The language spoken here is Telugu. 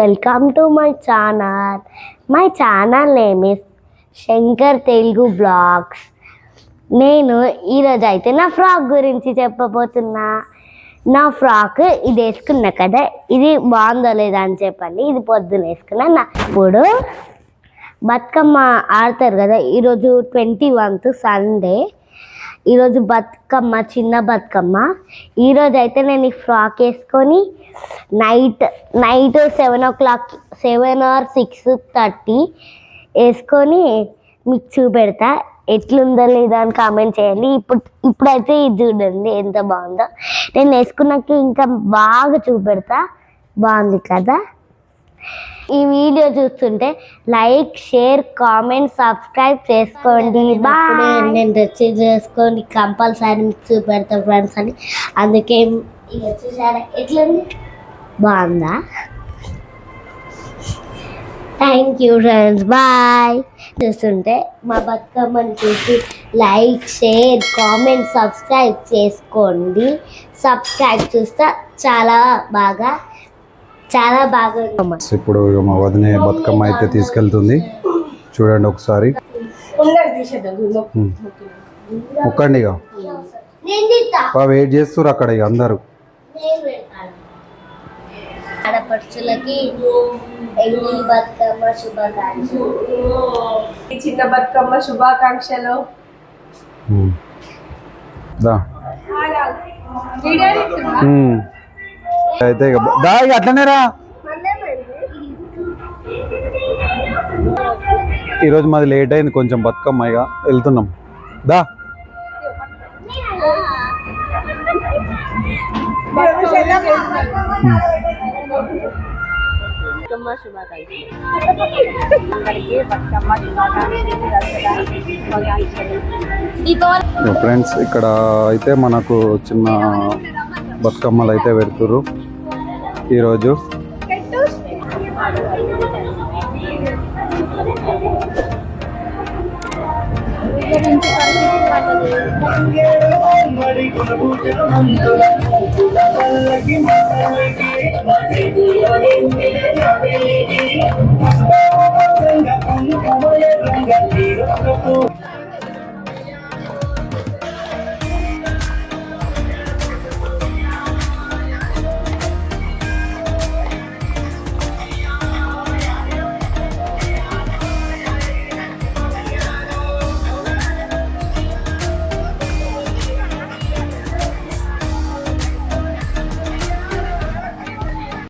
Welcome to my channel my channel name is Shankar Telugu blogs నేను ఈరోజు అయితే నా ఫ్రాక్ గురించి చెప్పబోతున్నా. నా ఫ్రాక్ ఇది వేసుకున్నా కదా ఇది బాగుందో లేదా అని చెప్పండి. ఇది పొద్దున వేసుకున్నా. నా ఇప్పుడు బతుకమ్మ ఆడతారు కదా ఈరోజు ట్వంటీ వన్త్ సండే. ఈరోజు బతుకమ్మ చిన్న బతుకమ్మ. ఈరోజు అయితే నేను ఈ ఫ్రాక్ వేసుకొని night night seven o'clock seven or six thirty వేసుకొని మీకు చూపెడతా. ఎట్లుందో లేదా అని కామెంట్ చేయండి. ఇప్పుడు ఇప్పుడైతే ఇది చూడండి ఎంత బాగుందో. నేను వేసుకున్నాక ఇంకా బాగా చూపెడతా. బాగుంది కదా? ఈ వీడియో చూస్తుంటే లైక్ షేర్ కామెంట్ సబ్స్క్రైబ్ చేసుకోండి. నేను డ్రెస్ చేసుకొని కంపల్సరీ మీకు చూపెడతా ఫ్రెండ్స్ అని. అందుకే చూసారా ఎట్లుంది? బాగుందా? థ్యాంక్ యూ ఫ్రెండ్స్ బాయ్ చూస్తుంటే మా బతుకమ్మని చూసి లైక్ షేర్ కామెంట్ సబ్స్క్రైబ్ చేసుకోండి. సబ్స్క్రైబ్ చూస్తే చాలా బాగా చాలా బాగా ఉంది. ఇప్పుడు మా వదిన బతుకమ్మ అయితే తీసుకెళ్తుంది. చూడండి ఒకసారి. ఇక. బా వెయిట్ చేస్తారు అక్కడ ఇక అందరూ. ఆడపడుచులకి బతుకమ్మ శుభాకాంక్షలు. ఈ చిన్న బతుకమ్మ శుభాకాంక్షలు. దా. అయితే ఇక బ- దా ఇక అట్లనే రా ఈరోజు మాది లేట్ అయింది కొంచెం బతుకమ్మ ఇక వెళ్తున్నాం. దా. బతుకమ్మ శుభాకాంక్షలు. ఫ్రెండ్స్ ఇక్కడ అయితే మనకు చిన్న బతుకమ్మలు అయితే పెడుతుర్రు. Piroyo.